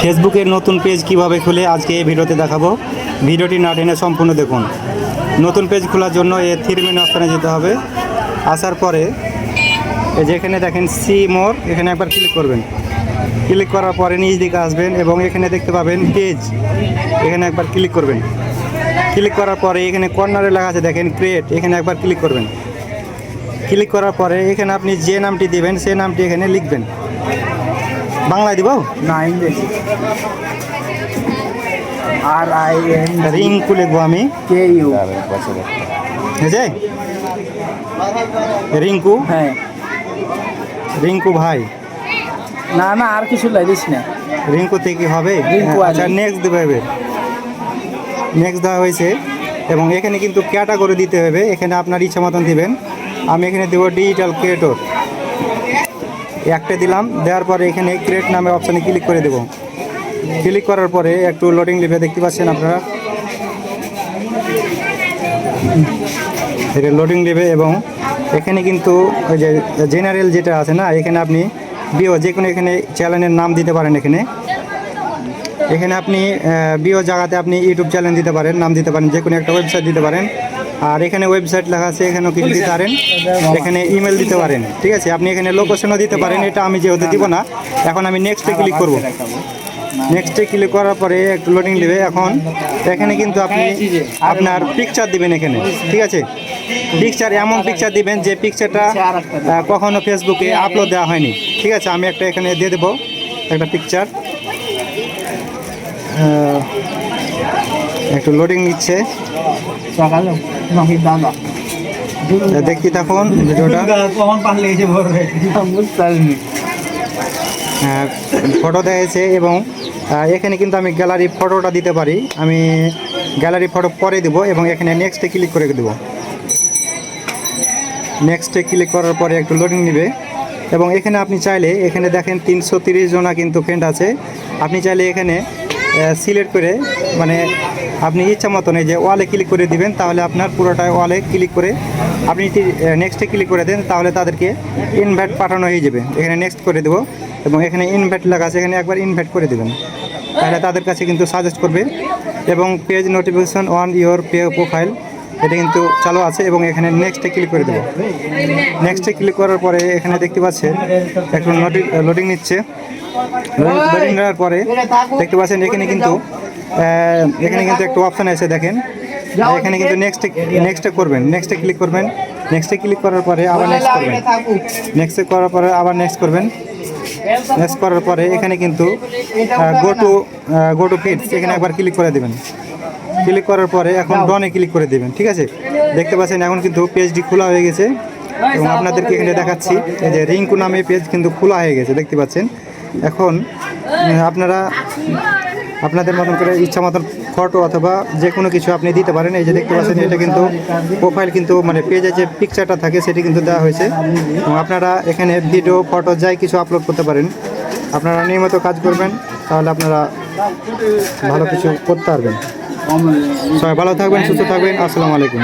ফেসবুকের নতুন পেজ কীভাবে খুলে আজকে এই ভিডিওতে দেখাবো। ভিডিওটি না টেনে সম্পূর্ণ দেখুন। নতুন পেজ খোলার জন্য এ থ্রি মেনু অপশানে যেতে হবে। আসার পরে এই যে এখানে দেখেন সি মোর, এখানে একবার ক্লিক করবেন। ক্লিক করার পরে নিজ দিকে আসবেন এবং এখানে দেখতে পাবেন পেজ। এখানে একবার ক্লিক করবেন। ক্লিক করার পরে এখানে কর্নারে লেখা আছে, দেখেন ক্রিয়েট, এখানে একবার ক্লিক করবেন। ক্লিক করার পরে এখানে আপনি যে নামটি দেবেন সেই নামটি এখানে লিখবেন। বাংলায় দিব? না ইংরেজি। আর আই এন রিঙ্কু লিখব আমি। K U. বুঝে রিঙ্কু? হ্যাঁ। রিঙ্কু ভাই? না না আর কিছু লাগিস না। রিঙ্কু থেকে হবে। আচ্ছা নেক্সট দেবে হবে। নেক্সট দেওয়া হয়েছে। এবং এখানে কিন্তু ক্যাটাগরি দিতে হবে। এখানে আপনার ইচ্ছা মতন দিবেন। আমি এখানে দেবো ডিজিটাল ক্রিয়েটর একটা দিলাম, দেওয়ার পরে এখানে ক্রিয়েট নামে অপশানে ক্লিক করে দেবো। ক্লিক করার পরে একটু লোডিং লিভে দেখতে পাচ্ছেন আপনারা। এটা লোডিং নেবে এবং এখানে কিন্তু ওই যে জেনারেল যেটা আছে না, এখানে আপনি বিও যে কোনো এখানে চ্যানেলের নাম দিতে পারেন এখানে। এখানে আপনি বিও জায়গাতে আপনি ইউটিউব চ্যানেল দিতে পারেন, নাম দিতে পারেন যে কোনো একটা ওয়েবসাইট দিতে পারেন। আর এখানে ওয়েবসাইট লেখা আছে, এখানেও কিছু দিতে পারেন। এখানে ইমেল দিতে পারেন। ঠিক আছে? আপনি এখানে লোকেশনও দিতে পারেন, এটা আমি যেহেতু দিব না, এখন আমি নেক্সটে ক্লিক করব। নেক্সটে ক্লিক করার পরে একটু লোডিং নেবে। এখন এখানে কিন্তু আপনি আপনার পিকচার দিবেন এখানে। ঠিক আছে? পিকচার এমন পিকচার দিবেন যে পিকচারটা কখনো ফেসবুকে আপলোড দেওয়া হয়নি। ঠিক আছে? আমি একটা এখানে দিয়ে দেবো একটা পিকচার একটু লোডিং নিচ্ছে। সকালে তখন ভিডিওটা। ফটো দেখাচ্ছে এবং এখানে কিন্তু আমি গ্যালারি ফটোটা দিতে পারি। আমি গ্যালারি ফটো পরে দেব এবং এখানে নেক্সটে ক্লিক করে দেবো। নেক্সটে ক্লিক করার পরে একটু লোডিং নেবে। এবং এখানে আপনি চাইলে এখানে দেখেন তিনশো তিরিশ জনা কিন্তু ফ্রেন্ড আছে। আপনি চাইলে এখানে সিলেক্ট করে মানে আপনি ইচ্ছা মতন এই যে ওয়ালে ক্লিক করে দিবেন, তাহলে আপনার পুরোটা ওয়ালে ক্লিক করে আপনি যদি নেক্সটে ক্লিক করে দেন, তাহলে তাদেরকে ইনভাইট পাঠানো হয়ে যাবে। এখানে নেক্সট করে দেবো এবং এখানে ইনভাইট লেখা আছে, এখানে একবার ইনভাইট করে দেবেন। তাহলে তাদের কাছে কিন্তু সাজেস্ট করবে এবং page notification on your pay profile এটা কিন্তু চালু আছে এবং এখানে নেক্সটে ক্লিক করে দেবো। নেক্সটে ক্লিক করার পরে এখানে দেখতে পাচ্ছেন একটু লোডিং নিচ্ছে। লোডিং নেওয়ার পরে দেখতে পাচ্ছেন, এখানে কিন্তু এখানে কিন্তু একটা অপশান আছে, দেখেন। এখানে কিন্তু নেক্সটে নেক্সটে করবেন নেক্সটে ক্লিক করবেন। নেক্সটে ক্লিক করার পরে আবার নেক্সট করবেন। নেক্সটে করার পরে আবার নেক্সট করবেন। নেক্সট করার পরে এখানে কিন্তু go to go to feeds এখানে একবার ক্লিক করে দেবেন। ক্লিক করার পরে এখন ডনে ক্লিক করে দেবেন, ঠিক আছে? দেখতে পাচ্ছেন, এখন কিন্তু পেজটি খোলা হয়ে গেছে। এবং আপনাদেরকে এখানে দেখাচ্ছি যে রিঙ্কু নামে পেজ কিন্তু খোলা হয়ে গেছে, দেখতে পাচ্ছেন? এখন, আপনারা আপনাদের মতন করে ইচ্ছা মতন ফটো অথবা যে কোনো কিছু আপনি দিতে পারেন। এই যে দেখতে পাচ্ছেন, এটা কিন্তু প্রোফাইল কিন্তু মানে পেজে যে পিকচারটা থাকে, সেটি কিন্তু দেওয়া হয়েছে। এবং আপনারা এখানে ভিডিও ফটো যাই কিছু আপলোড করতে পারেন। আপনারা নিয়মিত কাজ করবেন, তাহলে আপনারা ভালো কিছু করতে পারবেন। সবাই ভালো থাকবেন, সুস্থ থাকবেন। আসসালামু আলাইকুম।